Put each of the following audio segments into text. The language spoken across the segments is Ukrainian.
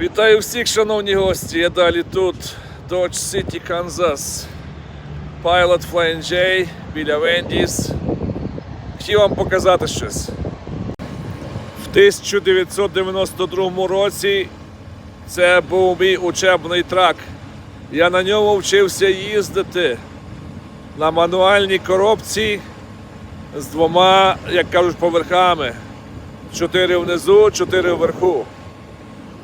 Вітаю всіх, шановні гості. Я далі тут. Dodge City, Kansas. Pilot Flying J біля Вендіс. Хотів вам показати щось. В 1992 році це був мій учебний трак. Я на ньому вчився їздити на мануальній коробці з двома, як кажуть, поверхами. Чотири внизу, чотири вверху.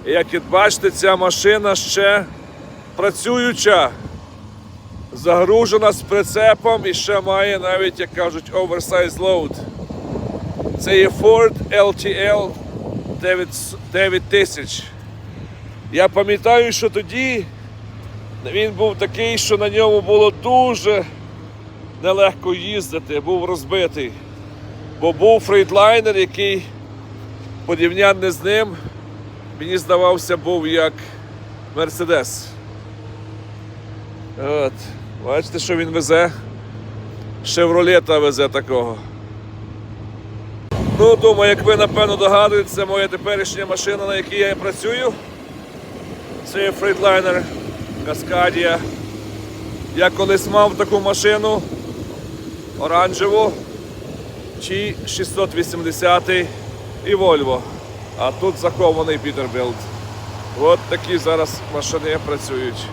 Як і бачите, ця машина ще працююча, загружена з прицепом і ще має навіть, як кажуть, oversize load. Це є Ford LTL 9000. Я пам'ятаю, що тоді він був такий, що на ньому було дуже нелегко їздити, був розбитий. Бо був фрейдлайнер, який порівняння з ним, мені здавався, був як Мерседес. От. Бачите, що він везе? Шевролета везе такого. Ну, думаю, як ви напевно догадуєтеся, моя теперішня машина, на якій я працюю. Це Freightliner Cascadia. Я колись мав таку машину оранжеву чи 680 і Volvo. А тут захований Peterbilt. От такі зараз машини працюють.